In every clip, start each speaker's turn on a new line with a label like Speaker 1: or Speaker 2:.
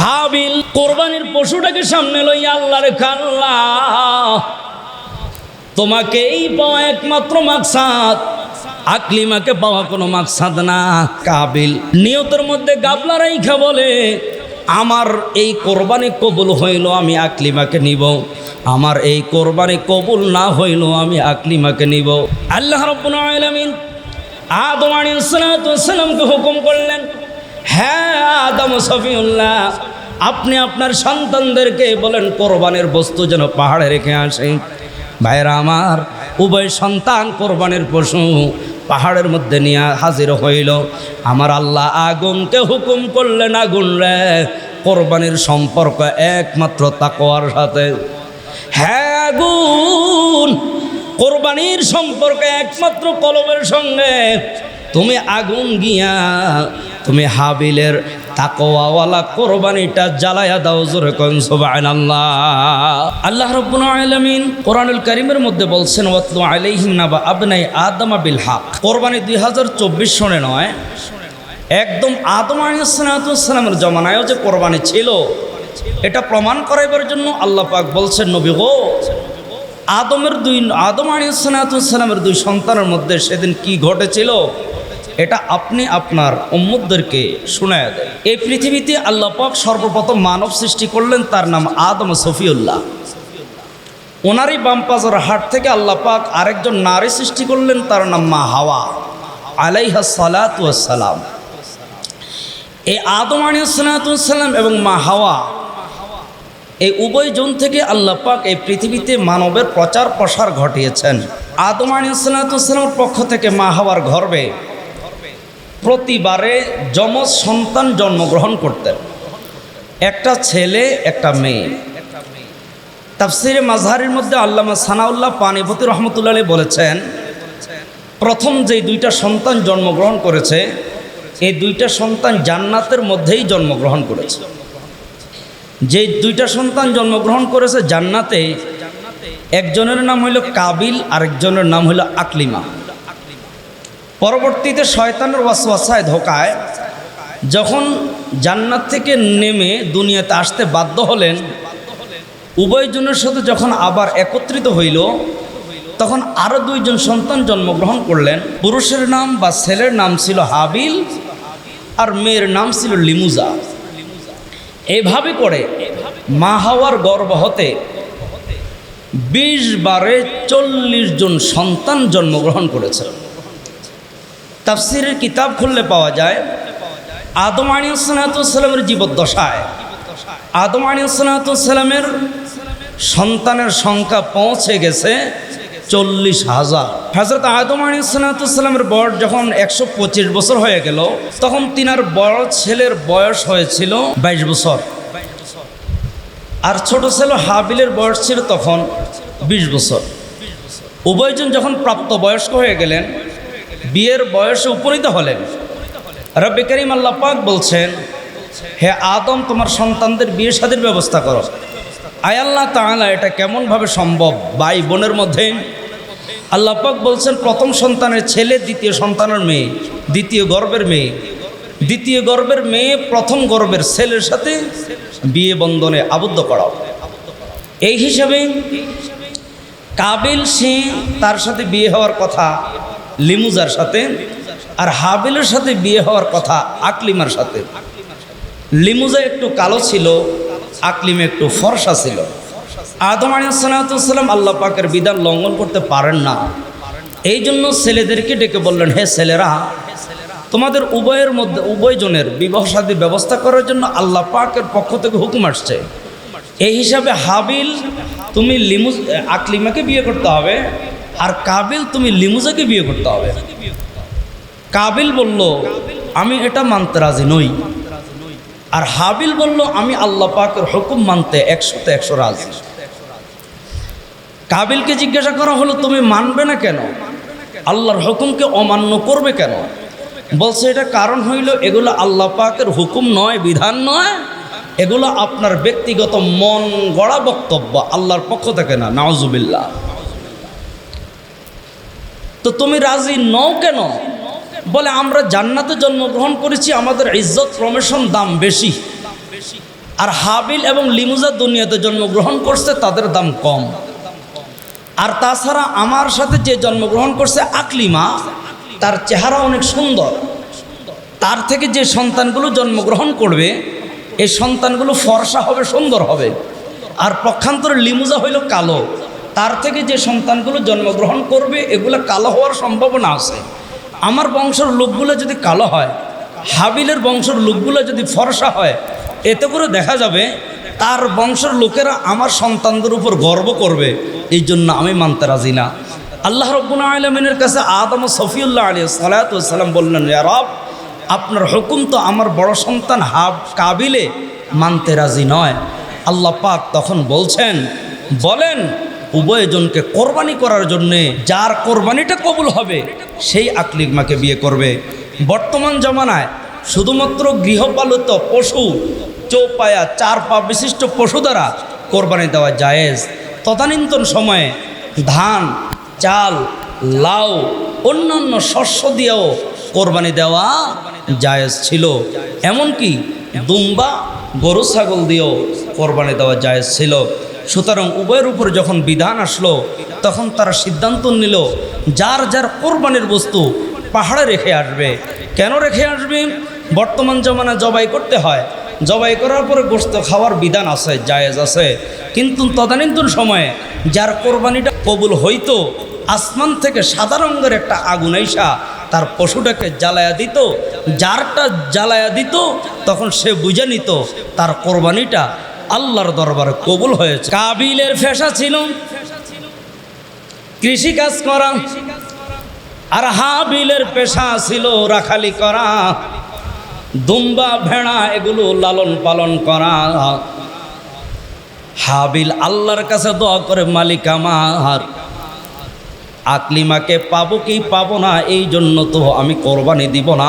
Speaker 1: হাবিল কোরবানির পশুটাকে সামনে লইয়া আল্লাহর খাল্লা। তোমাকেই পাওয়া একমাত্র মাকসাদ। আকলিমাকে পাওয়া কোনো মাকসাদ না। কাবিল নিয়তের মধ্যে গাবলা রাইখা বলে, আমার এই কোরবানি কবুল হইল আমি আকলিমাকে নিব। আমার এই কোরবানি কবুল না হইল আমি আকলিমাকে নিব। আল্লাহ রব্বুল আলামিন আদম আলাইহিস সালামকে হুকুম করলেন হ্যাঁ আদম সফিউল্লাহ, আপনি আপনার সন্তানদেরকে বলেন, কোরবানের বস্তু যেন পাহাড়ে রেখে আসে। ভাইরা আমার, উভয় সন্তান কোরবানের পশু পাহাড়ের মধ্যে নিয়ে হাজির হইল। আমার আল্লাহ আগুনকে হুকুম করলেন, আগুন রে, কোরবানির সম্পর্ক একমাত্র তাকোয়ার সাথে। হ্যাঁ আগুন, কোরবানির সম্পর্ক একমাত্র কলমের সঙ্গে। তুমি আগুন গিয়া তুমি হাবিলের তাকওয়াওয়ালা কোরবানিটা জ্বালায়া দাও জোরে আল্লাহ রাব্বুল আলামিন কোরআনুল কারীমের মধ্যে বলছেন, ওয়াতলু আলাইহিম নাবা আবনাই আদম বিল হক। কোরবানি 2024 সনে নয়, একদম আদম আলাইহিস সালামের জমানায়ও যে কোরবানি ছিল, এটা প্রমাণ করাইবার জন্য আল্লাহ পাক বলছেন, নবী গো, আদমের দুই, আদম আলিয়ালামের দুই সন্তানের মধ্যে সেদিন কি ঘটেছিল? এটা আপনি আপনার উম্মুদদেরকে শোনায় দেয়। এই পৃথিবীতে আল্লাহ পাক সর্বপ্রথম মানব সৃষ্টি করলেন তার নাম আদম সফিউল্লাহ। ওনারই বামপাজর হাট থেকে আল্লাহ পাক আরেকজন নারী সৃষ্টি করলেন, তার নাম মা হাওয়া আলাইহা সালাতাম এই আদম আলিয়ালাম এবং মা হাওয়া, এই উভয় জন থেকে আল্লাহ পাক এই পৃথিবীতে মানবের প্রচার প্রসার ঘটিয়েছেন। আদম আলিয়াল্লামের পক্ষ থেকে মা হওয়ার গর্বে প্রতিবারে যমজ সন্তান জন্মগ্রহণ করতেন। একটা ছেলে, একটা মেয়ে। তাফসিরে মাঝহারির মধ্যে আল্লামা সানাউল্লাহ পানিপতি রহমতুল্লাহ বলেছেন, প্রথম যে দুইটা সন্তান জন্মগ্রহণ করেছে, এই দুইটা সন্তান জান্নাতের মধ্যেই জন্মগ্রহণ করেছে। যে দুইটা সন্তান জন্মগ্রহণ করেছে জান্নাতে একজনের নাম হইল কাবিল, আরেকজনের নাম হইল আকলিমা। পরবর্তীতে শয়তানের ওয়াসওয়াসায় ধোকায়, যখন জান্নাত থেকে নেমে দুনিয়াতে আসতে বাধ্য হলেন উভয়জনের সাথে যখন আবার একত্রিত হইল, তখন আরও দুইজন সন্তান জন্মগ্রহণ করলেন। পুরুষের নাম বা ছেলের নাম ছিল হাবিল আর মেয়ের নাম ছিল লিমুজা। এভাবে করে মা হাওয়ার গর্ভ হতে বিশ বারে চল্লিশ জন সন্তান জন্মগ্রহণ করেছে তাফসিরের কিতাব খুললে পাওয়া যায় আদম আনিয়াসালামের জীবদ্দশায়। আদম আনিয়াসালামের সন্তানের সংখ্যা পৌঁছে গেছে চল্লিশ হাজার। হজরত আদম আনিসালামের বয়স যখন একশো পঁচিশ বছর হয়ে গেল, তখন তিনার বড় ছেলের বয়স হয়েছিল বাইশ বছর। আর ছোট ছেলে হাবিলের বয়স ছিল তখন বিশ বছর। উভয়জন যখন প্রাপ্ত বয়স্ক হয়ে গেলেন বিয়ের বয়সে উপনীত হলেন। রব্বি করিম আল্লাহ পাক বলছেন, হে আদম, তোমার সন্তানদের বিয়ে শাদির ব্যবস্থা করো। আয়াল্লাহ তাহলে এটা কেমনভাবে সম্ভব? ভাই বোনের মধ্যে। আল্লাহ পাক বলছেন, প্রথম সন্তানের ছেলে, দ্বিতীয় সন্তানের মেয়ে, দ্বিতীয় গর্বের মেয়ে। দ্বিতীয় গর্বের মেয়ে, প্রথম গর্বের ছেলের সাথে বিয়ে বন্ধনে আবদ্ধ করাও। এই হিসাবে কাবিল সিং তার সাথে বিয়ে হওয়ার কথা লিমুজার সাথে আর হাবিলের সাথে বিয়ে হওয়ার কথা আকলিমার সাথে। লিমুজা একটু কালো ছিল, আকলিমে একটু ফর্সা ছিল। আদম আলিয়াল্লাম আল্লাহ পাকের বিধান লঙ্ঘন করতে পারেন না। এই জন্য ছেলেদেরকে ডেকে বললেন, হে ছেলেরা, তোমাদের উভয়ের মধ্যে উভয়জনের বিবাহ সাদী ব্যবস্থা করার জন্য আল্লাহ পাকের পক্ষ থেকে হুকুম আসছে। এই হিসাবে হাবিল, তুমি লিমুজ, আকলিমাকে বিয়ে করতে হবে। আর কাবিল, তুমি লিমুজাকে বিয়ে করতে হবে। কাবিল বলল, আমি এটা মানতে রাজি নই। আর হাবিল বলল, আমি আল্লাহ পাকের হুকুম মানতে একশোতে একশো রাজি। কাবিলকে জিজ্ঞাসা করা হলো, তুমি মানবে না কেন? আল্লাহর হুকুমকে অমান্য করবে কেন? বলছে, এটা কারণ হইল, এগুলো আল্লাহ পাকের হুকুম নয়, বিধান নয়। এগুলো আপনার ব্যক্তিগত মন গড়া বক্তব্য, আল্লাহর পক্ষ থেকে না নাওজুবিল্লাহ তো তুমি রাজি নও কেন? বলে, আমরা জান্নাতে জন্মগ্রহণ করেছি, আমাদের ইজ্জত প্রমেশন দাম বেশি। আর হাবিল এবং লিমুজা দুনিয়াতে জন্মগ্রহণ করছে, তাদের দাম কম। আর তাছাড়া আমার সাথে যে জন্মগ্রহণ করছে আকলিমা, তার চেহারা অনেক সুন্দর। তার থেকে যে সন্তানগুলো জন্মগ্রহণ করবে, এই সন্তানগুলো ফর্সা হবে, সুন্দর হবে। আর পক্ষান্তরে লিমুজা হইল কালো। তার থেকে যে সন্তানগুলো জন্মগ্রহণ করবে, এগুলো কালো হওয়ার সম্ভাবনা আছে। আমার বংশের লোকগুলো যদি কালো হয়, হাবিলের বংশের লোকগুলো যদি ফর্সা হয়, এতে করে দেখা যাবে তার বংশের লোকেরা আমার সন্তানদের উপর গর্ব করবে। এই জন্য আমি মানতে রাজি না। আল্লাহ রব্বুল আলমিনের কাছে আদম সফিউল্লাহ আলী সালাতাম বললেন রব, আপনার হুকুম তো আমার বড় সন্তান হাব, কাবিলে মানতে রাজি নয়। আল্লাহ পাক তখন বলছেন, বলেন উভয়জনকে কোরবানি করার জন্যে যার কোরবানিটা কবুল হবে, সেই আকলিমাকে বিয়ে করবে। বর্তমান জমানায় শুধুমাত্র গৃহপালিত পশু, চৌপায়া, চার পা বিশিষ্ট পশু দ্বারা কোরবানি দেওয়া জায়েজ। তদানীন্তন সময়ে ধান, চাল, লাউ, অন্যান্য শস্য দিয়েও কোরবানি দেওয়া জায়েজ ছিল। এমনকি দুম্বা, গরু, ছাগল দিয়েও কোরবানি দেওয়া জায়েজ ছিল। সুতরাং উভয়ের উপর যখন বিধান আসলো, তখন তারা সিদ্ধান্ত নিল, যার যার কোরবানির বস্তু পাহাড়ে রেখে আসবে। কেন রেখে আসবে? বর্তমান জমানা জবাই করতে হয়। জবাই করার পরে গোস্ত খাওয়ার বিধান আছে, জায়েজ আছে। কিন্তু তদানীন্তন সময়ে যার কোরবানিটা কবুল হইতো, আসমান থেকে সাদা রঙের একটা আগুন আইসা তার পশুটাকে জ্বালায়া দিত। যারটা জ্বালায়া দিত, তখন সে বুঝে নিত, তার কোরবানিটা আল্লাহর দরবারে কবুল হয়েছে। কাবিলের ফেসা ছিল। কৃষি কাজ করা। আর হাবিলের পেশা ছিল রাখালি করা। দুম্বা, ভেড়া এগুলো লালন পালন করা। হাবিল আল্লাহর কাছে দোয়া করে, মালিক আমার। আকলিমাকে পাবো কি পাবো না, এই জন্য তো আমি কোরবানি দিব না।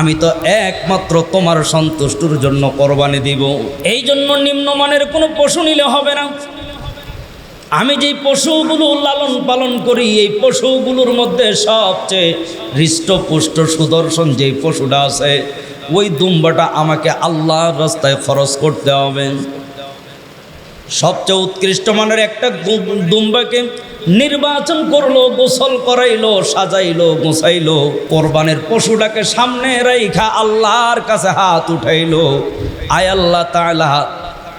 Speaker 1: আমি তো একমাত্র তোমার সন্তুষ্টর জন্য কোরবানি দিব। এই জন্য নিম্নমানের কোনো পশু নিলে হবে না। আমি যেই পশুগুলো লালন পালন করি, এই পশুগুলোর মধ্যে সবচেয়ে হৃষ্টপুষ্ট সুদর্শন যেই পশুটা আছে, ওই দুম্বাটা আমাকে আল্লাহর রাস্তায় খরচ করতে হবে। সবচেয়ে উৎকৃষ্ট মানের একটা দুম্বাকে নির্বাচন করল, গোসল করাইলো, সাজাইলো গোসাইলো কোরবানের পশুটাকে সামনে রাইখা আল্লাহর কাছে হাত উঠাইলো। আয় আল্লাহ তাআলা,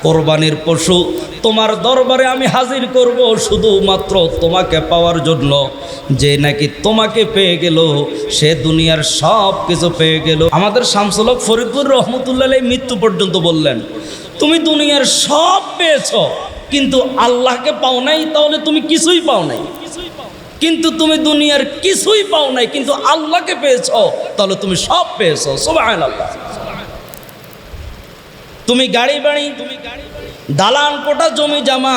Speaker 1: কোরবানির পশু তোমার দরবারে আমি হাজির করব শুধুমাত্র তোমাকে পাওয়ার জন্য। যে নাকি তোমাকে পেয়ে গেল, সে দুনিয়ার সব কিছু পেয়ে গেল। আমাদের শামসুলক ফরিদুর রহমতুল্লাহ মৃত্যু পর্যন্ত বললেন তুমি দুনিয়ার সব পেয়েছ, কিন্তু আল্লাহকে পাও নাই, তাহলে তুমি কিছুই পাও নাই। কিন্তু তুমি দুনিয়ার কিছুই পাও নাই, কিন্তু আল্লাহকে পেয়েছ, তাহলে তুমি সব পেয়েছ। সবাই আল্লাহ তুমি গাড়ি বাড়ি তুমি দালান কোটা জমি জামা,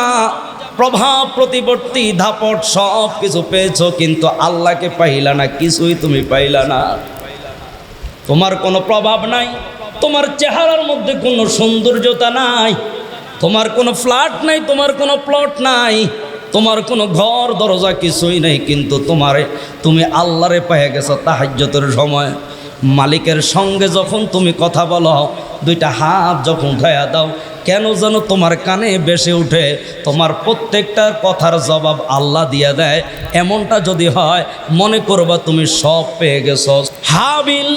Speaker 1: প্রভাব, প্রতিপত্তি, ধাপট, সব কিছু পেয়েছ, কিন্তু আল্লাহকে পাইলা না, কিছুই তুমি পাইলা না। তোমার কোনো প্রভাব নাই। তোমার চেহারার মধ্যে কোনো সৌন্দর্যতা নাই, তোমার কোনো ফ্ল্যাট নাই, তোমার কোনো প্লট নাই, তোমার কোনো ঘর, দরজা কিছুই নেই, কিন্তু তোমারে, তুমি আল্লাহরে পেয়ে গেছো তাহাজ্যতের সময়। মালিকের সঙ্গে যখন তুমি কথা বলো, দুইটা হাত যখন উঠাইয়া দাও, কেন যেন তোমার কানে বেসে উঠে, তোমার প্রত্যেকটার কথার জবাব আল্লাহ দিয়ে দেয়। এমনটা যদি হয়, মনে করবা তুমি সব পেয়ে গেছ। হাবিল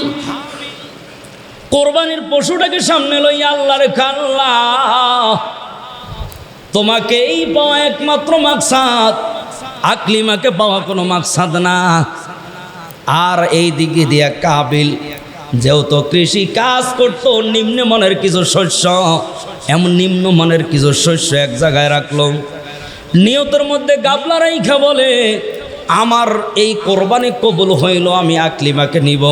Speaker 1: কোরবানির পশুটাকে সামনে লই আল্লাহর খাল্লা। তোমাকেই পাওয়া একমাত্র মাকসাদ। আকলিমাকে পাওয়া কোনো মাকসাদ না। আর এই দিকে দিয়া কাবিল, যেহেতু কৃষি কাজ করতো নিম্নমানের কিছু শস্য, এমন নিম্নমানের কিছু শস্য এক জায়গায় রাখল। নিয়তের মধ্যে গাবলা রাইখা বলে, আমার এই কোরবানি কবুল হইল, আমি আকলিমাকে নিব।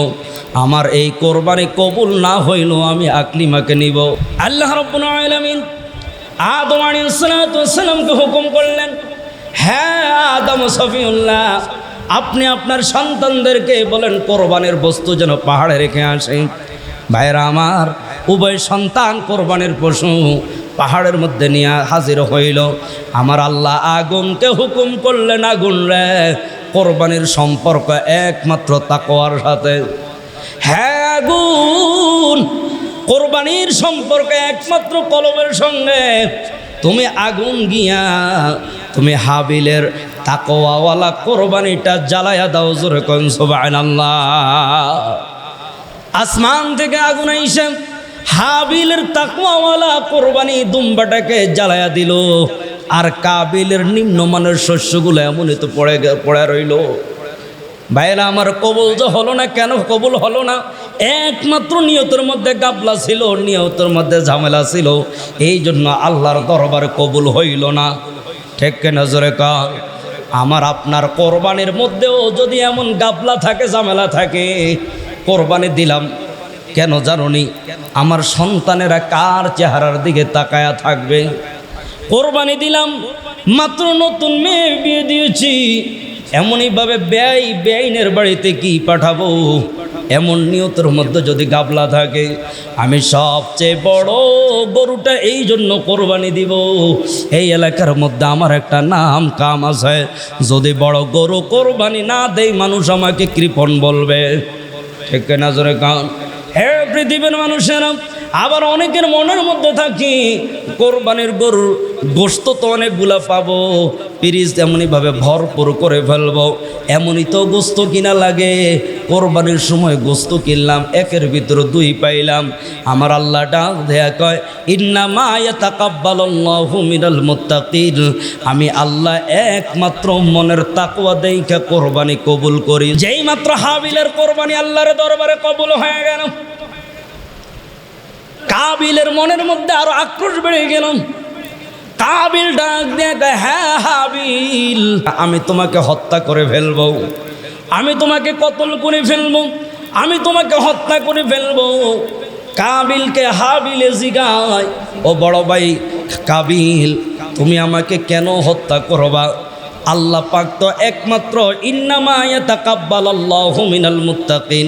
Speaker 1: আমার এই কোরবানি কবুল না হইল আমি আকলিমাকে নিব। আল্লাহ রব্বুল আদম আলাইহিসসালামকে হুকুম করলেন হ্যাঁ আদম সফিউল্লাহ, আপনি আপনার সন্তানদেরকে বলেন কোরবানের বস্তু যেন পাহাড়ে রেখে আসে। ভাইরা আমার, উভয় সন্তান কোরবানের পশু পাহাড়ের মধ্যে নিয়ে হাজির হইল। আমার আল্লাহ আগুনকে হুকুম করলেন, আগুন রে, কোরবানির সম্পর্ক একমাত্র তাকোয়ার সাথে। হ্যাঁ কোরবানির সম্পর্কে একমাত্র কলমের সঙ্গে। তুমি আগুন গিয়া, তুমি হাবিলের তাকোয়াওয়ালা কোরবানিটা জ্বালায়া দাও জোরে কোন, সুবহানাল্লাহ। আসমান থেকে আগুন আইসে, হাবিলের তাকোয়াওয়ালা কোরবানি দুম্বাটাকে জ্বালায়া দিল। আর কাবিলের নিম্নমানের শস্যগুলো এমনই তো পড়ে পড়ে রইল। ভাইরা আমার কবুল তো হলো না কেন কবুল হলো না? একমাত্র নিয়তের মধ্যে গাবলা ছিল, নিয়তের মধ্যে ঝামেলা ছিল। এই জন্য আল্লাহর দরবারে কবুল হইল না। ঠিক নজরে কার? আমার আপনার কোরবানির মধ্যেও যদি এমন গাবলা থাকে, ঝামেলা থাকে, কোরবানি দিলাম। কেন জানুনি? আমার সন্তানেরা কার চেহারার দিকে তাকায়া থাকবে? কোরবানি দিলাম, মাত্র নতুন মেয়ে বিয়ে দিয়েছি। এমনইভাবে ব্যয় বেআইনের বাড়িতে কি পাঠাবো? এমন নিয়তের মধ্যে যদি গাবলা থাকে, আমি সবচেয়ে বড় গরুটা এই জন্য কোরবানি দিব। এই এলাকার মধ্যে আমার একটা নাম কাম আছে, যদি বড় গরু কোরবানি না দেয়, মানুষ আমাকে কৃপণ বলবে। ঠিক না জোরে কান? হে পৃথিবীর মানুষেরা আবার অনেকের মনের মধ্যে থাকি, কোরবানির গরুর গোস্ত তো অনেকগুলা পাবো, পিরিজ এমনইভাবে ভরপুর করে ফেলব, এমনই তো গোস্ত কিনা লাগে, কোরবানির সময় গোস্ত কিনলাম, একের ভিতরে দুই পাইলাম, আমার আল্লাহ ডাক দেয়া কয় ইন্না মায়া তাকাব্বালাল্লাহু মিনাল মুত্তাকিন আমি আল্লাহ একমাত্র মনের তাকওয়া দেইখা কোরবানি কবুল করি। যেই মাত্র হাবিলের কোরবানি আল্লাহর দরবারে কবুল হয়ে গেল কাবিলের মনের মধ্যে আরও আক্রোশ বেড়ে গেল কাবিল ডাক দিয়ে হ্যাঁ হাবিল, আমি তোমাকে হত্যা করে ফেলব। আমি তোমাকে কতল করে ফেলব। আমি তোমাকে হত্যা করে ফেলব। কাবিলকে হাবিলে জিগায়, ও বড় ভাই কাবিল, তুমি আমাকে কেন হত্যা করবা? আল্লাহ পাক তো একমাত্র, ইন্নামা ইয়াতাকাব্বালাল্লাহু মিনাল মুত্তাকিন।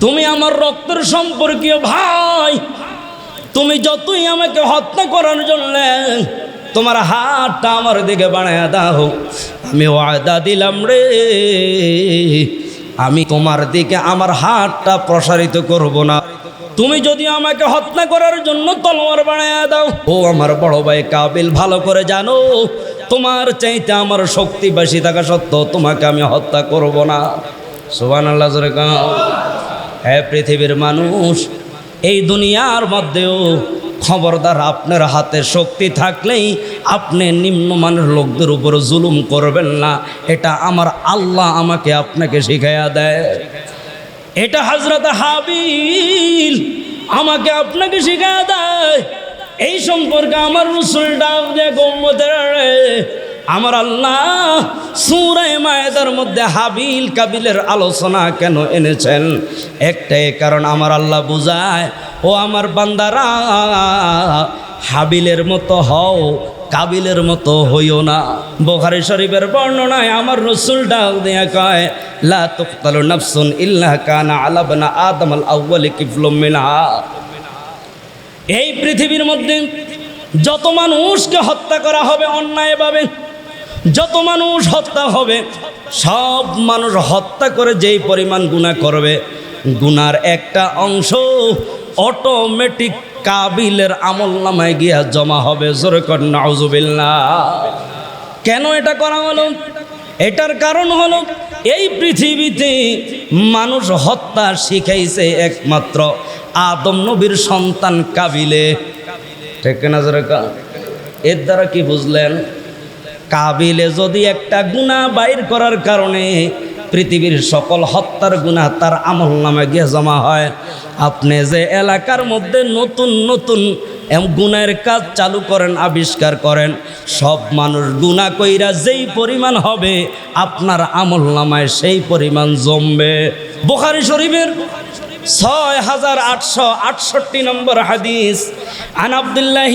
Speaker 1: তুমি আমার রক্তের সম্পর্কীয় ভাই। তুমি যতই আমাকে হত্যা করার জন্য তোমার হাতটা আমার দিকে বানায় দাও। আমি ওয়াদা দিলাম রে। আমি তোমার দিকে আমার হাতটা প্রসারিত করব না। তুমি যদি আমাকে হত্যা করার জন্য তলোয়ার বানায় দাও। ও আমার বড় ভাই কাবিল, ভালো করে জানো, তোমার চাইতে আমার শক্তি বেশি থাকা সত্ত্বেও তোমাকে আমি হত্যা করব না। সোহান আল্লাহ হ্যাঁ পৃথিবীর মানুষ, এই দুনিয়ার মধ্যেও খবরদার আপনার হাতে শক্তি থাকলেই আপনি নিম্নমানের লোকদের উপর জুলুম করবেন না। এটা আমার আল্লাহ আমাকে আপনাকে শিখাইয়া দেয়। এটা হজরত হাবিল আমাকে আপনাকে শিখাইয়া দেয়। এই সম্পর্কে আমার রসুল ডাক দেয় আমার আল্লাহ সুরায় মায়েদার মধ্যে হাবিল কাবিলের আলোচনা কেন এনেছেন? একটাই কারণ আমার আল্লাহ বুঝায়, ও আমার বান্দারা, হাবিলের মতো হও, কাবিলের মতো হইও না। বোখারি শরীফের বর্ণনায় আমার রসুল ডাক দেয়া কয়, লা তুকতালু নাফসুন ইল্লা কানা আলাবনা আদম আল আউ্বালি কিফলুম এই পৃথিবীর মধ্যে যত মানুষকে হত্যা করা হবে অন্যায়ভাবে যত মানুষ হত্যা হবে, সব মানুষ হত্যা করে যেই পরিমাণ গুণা করবে, গুনার একটা অংশ অটোমেটিক কাবিলের আমল নামায় গিয়া জমা হবে। জোরে কর, নাউজুবিল্লাহ। কেন এটা করা হলো? এটার কারণ হলো, এই পৃথিবীতে মানুষ হত্যা শিখাইছে একমাত্র আদম নবীর সন্তান কাবিলে। ঠিক না জোরে কা? এর দ্বারা কি বুঝলেন? কাবিলে যদি একটা গুণা বাইর করার কারণে পৃথিবীর সকল হত্যার গুণা তার আমল নামে গিয়ে জমা হয়, আপনি যে এলাকার মধ্যে নতুন নতুন গুণের কাজ চালু করেন, আবিষ্কার করেন, সব মানুষ গুণা কইরা যেই পরিমাণ হবে, আপনার আমল নামায় সেই পরিমাণ জমবে। বোখারি শরীফের ছয় হাজার আটশো আটষট্টি নম্বর হাদিস, আন আব্দুল্লাহ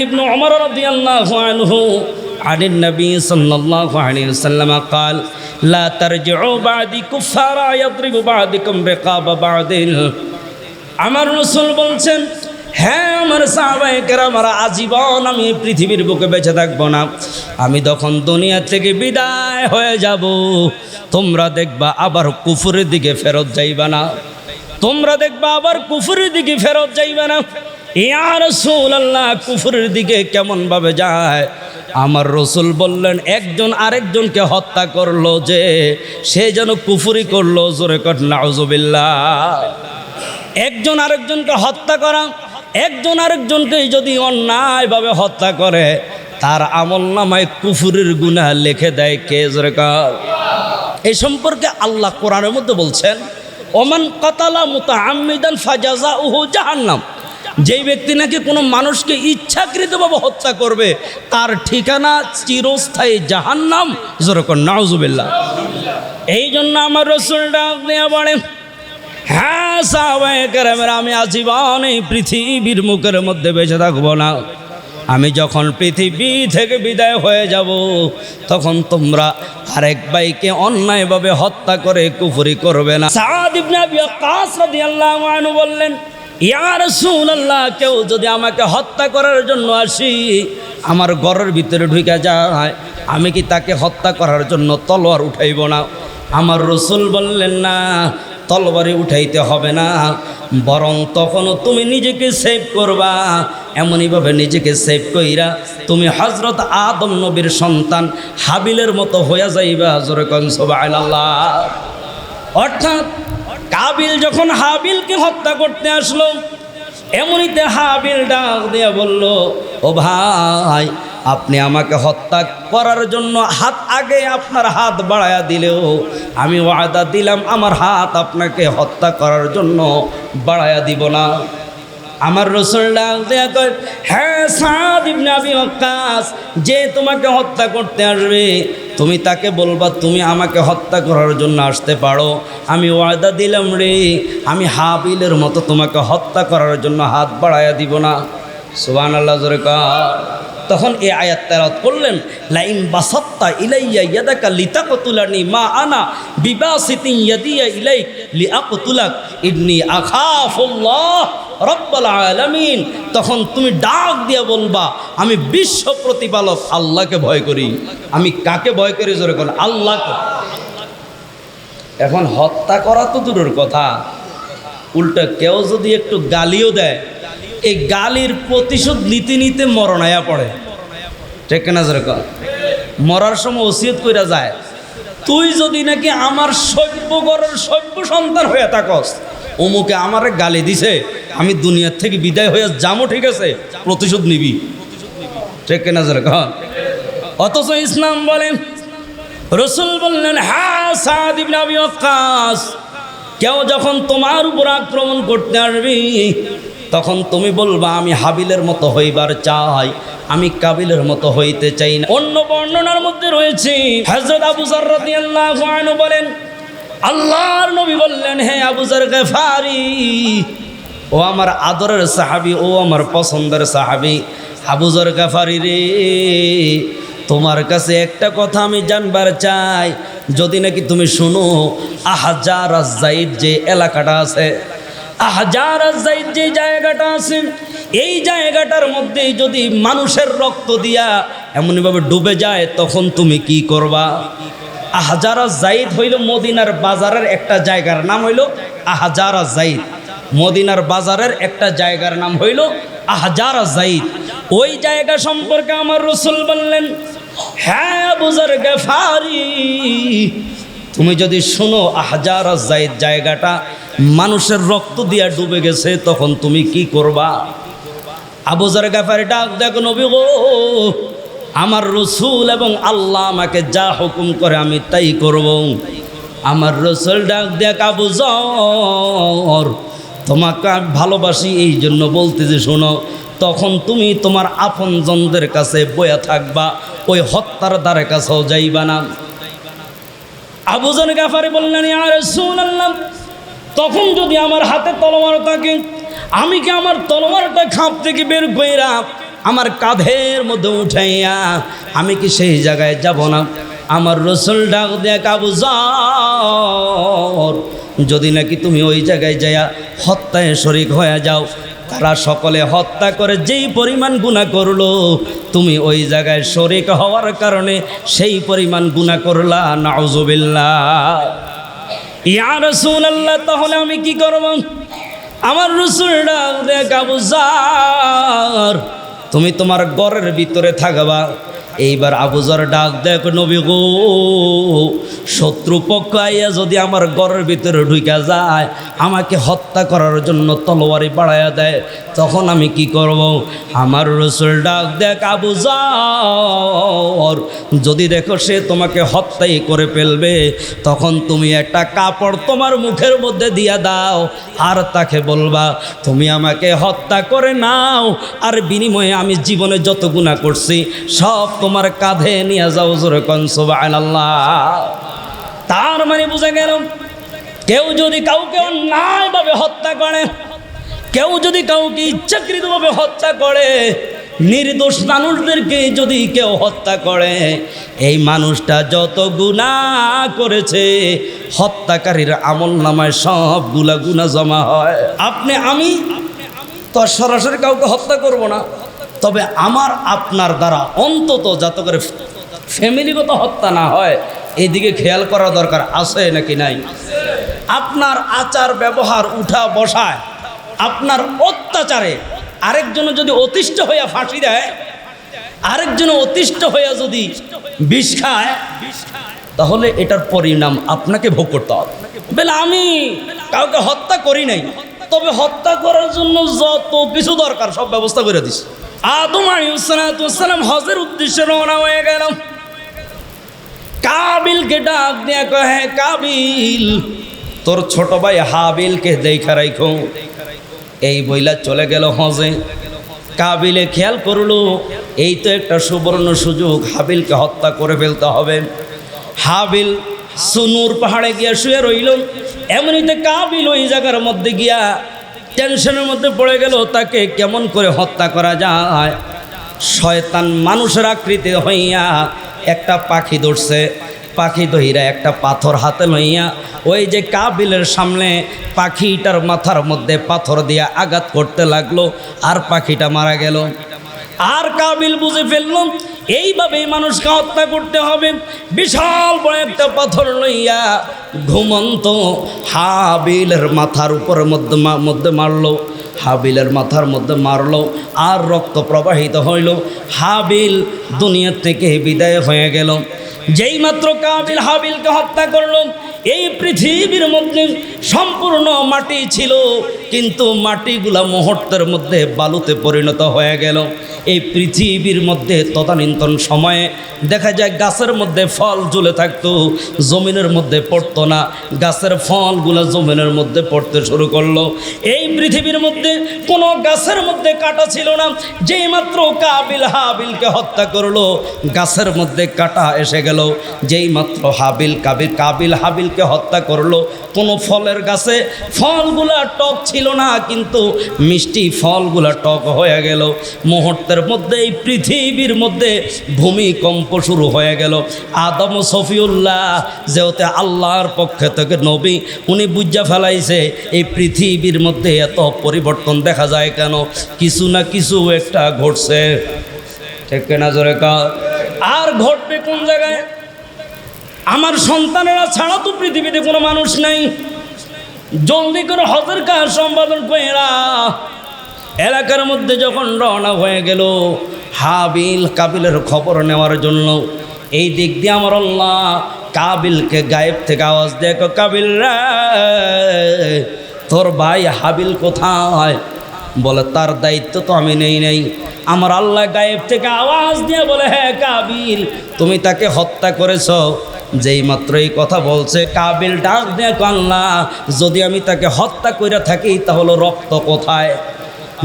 Speaker 1: عن النبي صلى الله عليه وسلم قال لا ترجعوا بعدي كفارا يضرب بعضكم رقاب بعض আমার রসুল বলছেন হ্যাঁ আমার সাহবাহিকের আমার আজীবন আমি এই পৃথিবীর বুকে বেঁচে থাকবো না আমি তখন দুনিয়া থেকে বিদায় হয়ে যাব তোমরা দেখবা আবার কুফুরের দিকে ফেরত যাইবা না তোমরা দেখবা আবার কুফুরের দিকে ফেরত যাইবে না ইয়ার আল্লাহ কুফুরের দিকে কেমন ভাবে যায়? আমার রসুল বললেন, একজন আরেকজনকে হত্যা করল যে, সে যেন কুফুরি করল, জোরে কট নাউজুবিল্লাহ। একজন আরেকজনকে হত্যা করা, একজন আরেকজনকে যদি অন্যায়ভাবে হত্যা করে, তার আমল নামায় কুফুরের গুনাহ লিখে দেয় কে, জোরে এই সম্পর্কে আল্লাহ কোরআনের মধ্যে বলছেন, ওমান কাতালা মুতা আমিদান ফাজাজা উহু জাহান্নাম। যেই ব্যক্তি নাকি কোনো মানুষকে ইচ্ছাকৃতভাবে হত্যা করবে, তার ঠিকানা চিরস্থায়ী জাহান্নাম। যেরকম নাউজুবিল্লাহ। এই জন্য আমার রসুল ডাক দেওয়া বলে হ্যাঁ সাহবাহিকের আমি আজীবন এই পৃথিবীর মুখের মধ্যে বেঁচে থাকব না। আমি যখন পৃথিবী থেকে বিদায় হয়ে যাব, তখন তোমরা আরেক ভাইকে অন্যায়ভাবে হত্যা করে কুফরি করবে না। সাদ বললেন ইয়া রাসূলুল্লাহ, কেউ যদি আমাকে হত্যা করার জন্য আসি, আমার ঘরের ভিতরে ঢুকে যায়, আমি কি তাকে হত্যা করার জন্য তলোয়ার উঠাইব না? আমার রসুল বললেন, না তলবারি উঠাইতে হবে না। বরং তখনও তুমি নিজেকে সেভ করবা। এমনইভাবে নিজেকে সেভ কইরা তুমি হজরত আদম নবীর সন্তান হাবিলের মতো হইয়া যাইবা। জোরে অর্থাৎ কাবিল যখন হাবিলকে হত্যা করতে আসলো। এমনিতে হাবিল ডাক দিয়ে বলল, ও ভাই, আপনি আমাকে হত্যা করার জন্য হাত আগে আপনার হাত বাড়ায়া দিলেও, আমি ওয়াদা দিলাম আমার হাত আপনাকে হত্যা করার জন্য বাড়ায়া দিব না। আমার রসুল ডাক দেয়া কয় হ্যাঁ সাদ ইবনে আবি ওয়াক্কাস, যে তোমাকে হত্যা করতে আসবে তুমি তাকে বলবা, তুমি আমাকে হত্যা করার জন্য আসতে পারো। আমি ওয়াদা দিলাম রে। আমি হাবিলের মতো তোমাকে হত্যা করার জন্য হাত বাড়াইয়া দিব না। সুবান আল্লাহ তখন এই আয়াত করলেন, লাইন বাসাত্তা ইলাইয়া ইয়াদাকা লিতাকতুলানি মা আনা বিবাসিতি ইয়াদিয়া ইলাইক লিআকতুলাক। ইন্নি আখাফুল্লাহ। রব্বাল আলামিন, তখন তুমি ডাক দিয়া বলবা, আমি বিশ্ব প্রতিপালক, আল্লাহকে ভয় করি। আমি কাকে ভয় করি জোরে কোন আল্লাহকে। এখন হত্যা করা তো দূরের কথা। উল্টা কেউ যদি একটু গালিও দেয়, এই গালির প্রতিশোধ নিতে নিতে মরণায়া পড়ে। ঠিক না যেরকম মরার সময় ওসিয়ত কইরা যায়, তুই যদি নাকি আমার সভ্য ঘরের সভ্য সন্তান হয়ে থাকস, অমুকে আমারে গালি দিছে আমি দুনিয়ার থেকে বিদায় হয়ে যাব, ঠিক আছে? প্রতিশোধ নিবি। ঠিক না যেরকম অথচ ইসলাম বলেন, রসুল বললেন হ্যাঁ সাদ ইবনে কেউ যখন তোমার উপর আক্রমণ করতে আসবি, তখন তুমি বলবা, আমি হাবিলের মতো হইবার চাই, আমি কাবিলের মতো হইতে চাই না। অন্য বর্ণনার মধ্যে রয়েছে, হযরত আবু যর আনহু বলেন, আল্লাহর নবী বললেন, হে আবু যর গফারি ও আমার আদরের সাহাবি, ও আমার পছন্দের সাহাবি হাবুজর গফারি রে, তোমার কাছে একটা কথা আমি জানবার চাই। যদি নাকি তুমি শুনো, আহাজার জাইদ যে এলাকাটা আছে, আহাজার জাইদ যে জায়গাটা আছে, এই জায়গাটার মধ্যে যদি মানুষের রক্ত দিয়া এমনভাবে ডুবে যায়, তখন তুমি কি করবা? আহাজারা জাইদ হইল মদিনার বাজারের একটা জায়গার নাম হইল আহাজারা জাইদ মদিনার বাজারের একটা জায়গার নাম হইল আহাজারা জাইদ। ওই জায়গা সম্পর্কে আমার রসুল বললেন হ্যাঁ বুজার গেফারি, তুমি যদি শোনো আহাজার জাইদ জায়গাটা মানুষের রক্ত দিয়া ডুবে গেছে, তখন তুমি কি করবা? আবুজার গাফারি ডাক দেখো, নবী গো, আমার রসুল এবং আল্লাহ আমাকে যা হুকুম করে আমি তাই করব। আমার রসুল ডাক দেখ আবু জর তোমাকে আমি ভালোবাসি, এই জন্য বলতে যে শোনো, তখন তুমি তোমার আপনজনদের কাছে বয়া থাকবা, ওই হত্যার দ্বারের কাছেও যাইবা না। আবুজন গাফারি বললেন আর শুনলাম তখন যদি আমার হাতে তলোয়ার থাকে, আমি কি আমার তলোয়ারটা খাপ থেকে বের কইরা আমার কাঁধের মধ্যে উঠাইয়া, আমি কি সেই জায়গায় যাব না? আমার রসুল ডাক দেখ আবু যদি নাকি তুমি ওই জায়গায় যাইয়া হত্যায় শরিক হয়ে যাও, তারা সকলে হত্যা করে যেই পরিমাণ গুণা করল, তুমি ওই জায়গায় শরিক হওয়ার কারণে সেই পরিমাণ গুণা করলা, নাউজুবিল্লাহ। ইয়া রসুল আল্লাহ তাহলে আমি কি করব? আমার রসুল ডাক দেখ আবু জার, তুমি তোমার ঘরের ভিতরে থাকবা এইবার আবুজর ডাক দেখ নবী গো। শত্রু পক্ষ আইয়া যদি আমার ঘরের ভিতরে ঢুকে যায়, আমাকে হত্যা করার জন্য তলোয়ারি বাড়াইয়া দেয়, তখন আমি কি করব? আমার রসুল ডাক দেখ আবু আবুজার যদি দেখো সে তোমাকে হত্যাই করে ফেলবে, তখন তুমি একটা কাপড় তোমার মুখের মধ্যে দিয়া দাও, আর তাকে বলবা, তুমি আমাকে হত্যা করে নাও, আর বিনিময়ে আমি জীবনে যত গুণা করছি, সব তোমার কাঁধে নিয়ে যাও জোরে কনসবাহ তার মানে বুঝে গেল, কেউ যদি কাউকে অন্যায়ভাবে হত্যা করে, কেউ যদি কাউকে ইচ্ছাকৃতভাবে হত্যা করে, নির্দোষ মানুষদেরকে যদি কেউ হত্যা করে, এই মানুষটা যত গুণা করেছে, হত্যাকারীর আমল নামায় সবগুলা গুণা জমা হয়। আপনি, আমি তো সরাসরি কাউকে হত্যা করব না। তবে আমার আপনার দ্বারা অন্তত যাতে করে ফ্যামিলিগত হত্যা না হয়, এদিকে খেয়াল করা দরকার, আছে নাকি নাই? আপনার আচার ব্যবহার উঠা বসায়, আপনার অত্যাচারে আরেকজন যদি অতিষ্ঠ হইয়া ফাঁসি দেয়, আরেকজন অতিষ্ঠ হইয়া যদি বিষ খায়, তাহলে এটার পরিণাম আপনাকে ভোগ করতে হবে। বলে আমি কাউকে হত্যা করি নাই, তবে হত্যা করার জন্য যত কিছু দরকার সব ব্যবস্থা করে দিস আদম আলিউসালাম হজের উদ্দেশ্যে রওনা হয়ে গেল। কাবিলকে ডাক দিয়া কহে কাবিল, তোর ছোট ভাই হাবিলকে দেখা রাখো এই বইলা চলে গেল হজে। কাবিলে খেয়াল করল, এই তো একটা সুবর্ণ সুযোগ, হাবিলকে হত্যা করে ফেলতে হবে। হাবিল সুনুর পাহাড়ে গিয়া শুয়ে রইল। এমনিতে কাবিল ওই জায়গার মধ্যে গিয়া টেনশনের মধ্যে পড়ে গেল, তাকে কেমন করে হত্যা করা যায়? শয়তান মানুষের আকৃতি হইয়া একটা পাখি ধরছে, পাখি দহিরা একটা পাথর হাতে লইয়া ওই যে কাবিলের সামনে পাখিটার মাথার মধ্যে পাথর দিয়া আঘাত করতে লাগল, আর পাখিটা মারা গেল। আর কাবিল বুঝে ফেলল এইভাবেই মানুষকে হত্যা করতে হবে। বিশাল বড় একটা পাথর লইয়া ঘুমন্ত হাবিলের মাথার উপরের মধ্যে মধ্যে মারলো, হাবিলের মাথার মধ্যে মারলো আর রক্ত প্রবাহিত হইল। হাবিল দুনিয়া থেকে বিদায় হয়ে গেল। যেই মাত্র কাবিল হাবিলকে হত্যা করল এই পৃথিবীর মধ্যে সম্পূর্ণ মাটি ছিল, কিন্তু মাটিগুলা মুহূর্তের মধ্যে বালুতে পরিণত হয়ে গেল। এই পৃথিবীর মধ্যে তদানীন্তন সময়ে দেখা যায় গাছের মধ্যে ফল ঝুলে থাকতো, জমিনের মধ্যে পড়তো না। গাছের ফলগুলো জমিনের মধ্যে পড়তে শুরু করল। এই পৃথিবীর মধ্যে কোনো গাছের মধ্যে কাটা ছিল না, যেই মাত্র কাবিল হাবিলকে হত্যা করল। গাছের মধ্যে কাটা এসে গেল, যেই মাত্র হাবিল কাবিল কাবিল হাবিলকে হত্যা করল। কোনো ফলের গাছে ফলগুলা টক ছিল না, কিন্তু মিষ্টি ফলগুলা টক হয়ে গেল। মুহূর্তের মধ্যে এই পৃথিবীর মধ্যে ভূমিকম্প শুরু হয়ে গেল। আদম সফিউল্লাহ, যেহেতু আল্লাহর পক্ষে থেকে নবী, উনি বুঝা ফেলাইছে, এই পৃথিবীর মধ্যে এত পরিবর্তন দেখা যায় কেন? কিছু না কিছু একটা ঘটছে। ঠিক না জোরে কা আর ঘটবে কোন জায়গায়? আমার সন্তানেরা ছাড়া তো পৃথিবীতে কোনো মানুষ নাই। জলদি করে হজের কাজ সম্পাদন করেরা এলাকার মধ্যে যখন রওনা হয়ে গেল, হাবিল কাবিলের খবর নেওয়ার জন্য এই দিক দিয়ে আমার আল্লাহ কাবিলকে গায়েব থেকে আওয়াজ দেখো কাবিল তোর ভাই হাবিল কোথায়? বলে, তার দায়িত্ব তো আমি নেই নেই। আমার আল্লাহ গায়েব থেকে আওয়াজ দিয়ে বলে হ্যাঁ কাবিল, তুমি তাকে হত্যা করেছ। যেই মাত্র এই কথা বলছে, কাবিল ডাক দিয়ে আল্লাহ যদি আমি তাকে হত্যা করে থাকি, তাহলে রক্ত কোথায়?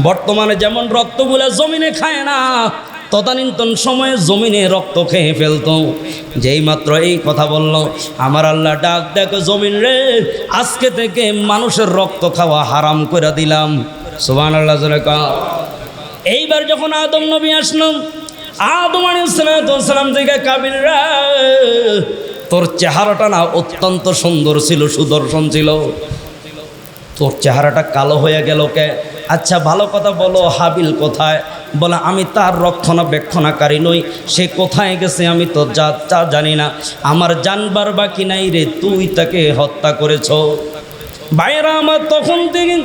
Speaker 1: বর্তমানে যেমন রক্তগুলো জমিনে খায় না, তদানীন্তন সময়ে জমিনে রক্ত খেয়ে ফেলতো। যেই মাত্র এই কথা বলল, আমার আল্লাহ ডাক দেখো জমিন রে, আজকে থেকে মানুষের রক্ত খাওয়া হারাম করে দিলাম। সুবান আল্লাহ। এইবার যখন আদম নবী আসলো, আদম আলাইসালাম থেকে কাবিল রে তোর চেহারাটা না অত্যন্ত সুন্দর ছিল, সুদর্শন ছিল। তোর চেহারাটা কালো হয়ে গেল কে? আচ্ছা ভালো কথা বলো, হাবিল কোথায়? বলে, আমি তার রক্ষণাবেক্ষণাকারী নই, সে কোথায় গেছে আমি তো যা, তা জানি না। আমার জানবার বাকি নাই রে, তুই তাকে হত্যা করেছ। বাইরা আমার তখন থেকে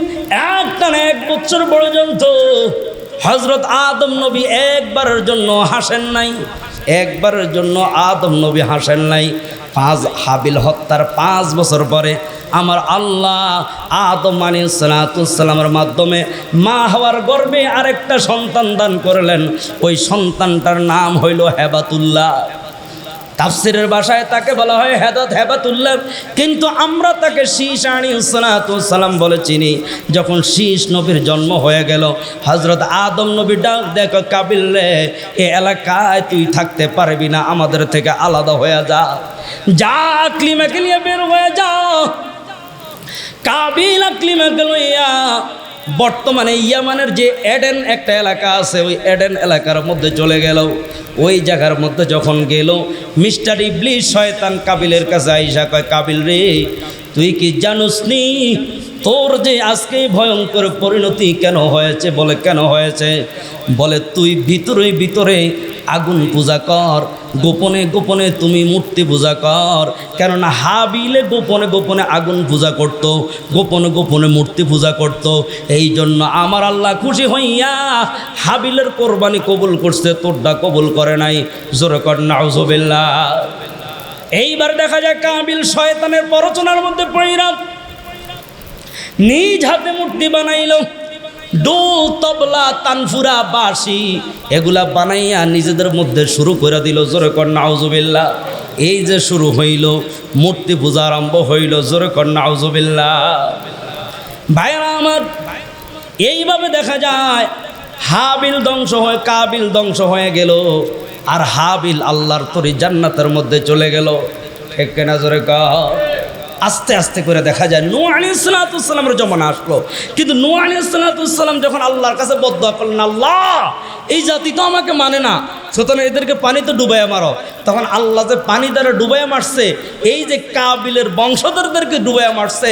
Speaker 1: একটা না এক বছর পর্যন্ত হজরত আদম নবী একবারের জন্য হাসেন নাই, একবারের জন্য আদম নবী হাসেন নাই। পাঁচ হাবিল হত্যার পাঁচ বছর পরে আমার আল্লাহ আদম আলী সালাতামের মাধ্যমে মা হওয়ার গর্বে আরেকটা সন্তান দান করলেন। ওই সন্তানটার নাম হইল হেবাতুল্লাহ। তাফসিরের ভাষায় তাকে বলা হয় হেদাত হেবাতুল্লাহ। কিন্তু আমরা তাকে শীষ আনি সালাম বলে চিনি। যখন শীষ নবীর জন্ম হয়ে গেল হজরত আদম নবী ডাক দেখো কাবিল রে, এ এলাকায় তুই থাকতে পারবি না, আমাদের থেকে আলাদা হয়ে যা। যা ক্লিমাকে নিয়ে বের হয়ে যাও কাবিল আকলিমাকে লইয়া বর্তমানে ইয়ামানের যে এডেন একটা এলাকা আছে, ওই এডেন এলাকার মধ্যে চলে গেল। ওই জায়গার মধ্যে যখন গেল, মিস্টার ইবলিশ শয়তান কাবিলের কাছে আইসা কয়, কাবিল রে, তুই কি জানুস নি, তোর যে আজকে ভয়ঙ্কর পরিণতি কেন হয়েছে? বলে, কেন হয়েছে? বলে, তুই ভিতরে ভিতরে আগুন পূজা কর গোপনে গোপনে তুমি মূর্তি পূজা কর। কেননা হাবিলে গোপনে গোপনে আগুন পূজা করত, গোপনে গোপনে মূর্তি পূজা করত। এই জন্য আমার আল্লাহ খুশি হইয়া হাবিলের কোরবানি কবুল করছে, তোরটা কবুল করে নাই। জোরে কর নাউজবিল্লা এইবার দেখা যায় কাবিল শয়তানের পরচনার মধ্যে পড়িলাম নিজ হাতে মূর্তি বানাইল। ডোল তবলা তানফুরা বাঁশি, এগুলা বানাইয়া নিজেদের মধ্যে শুরু করে দিল জোরে কর এই যে শুরু হইল, মূর্তি পূজা আরম্ভ হইল, জোরে কর নাউজুবিল্লা ভাইরা আমার, এইভাবে দেখা যায়, হাবিল ধ্বংস হয়ে, কাবিল ধ্বংস হয়ে গেল, আর হাবিল আল্লাহর তরি জান্নাতের মধ্যে চলে গেল। ঠিক কেনা জোরে কা আস্তে আস্তে করে দেখা যায় নু আলী ইসলাতামের জমানা আসলো। কিন্তু নু আলী ইসলাতাম যখন আল্লাহর কাছে বদ্ধ করলেন, আল্লাহ, এই জাতি তো আমাকে মানে না। সুতরাং এদেরকে পানিতে ডুবাইয়া মারো। তখন আল্লাহ যে পানি দ্বারা ডুবাইয়া মারছে, এই যে কাবিলের বংশধরদেরকে ডুবাইয়া মারছে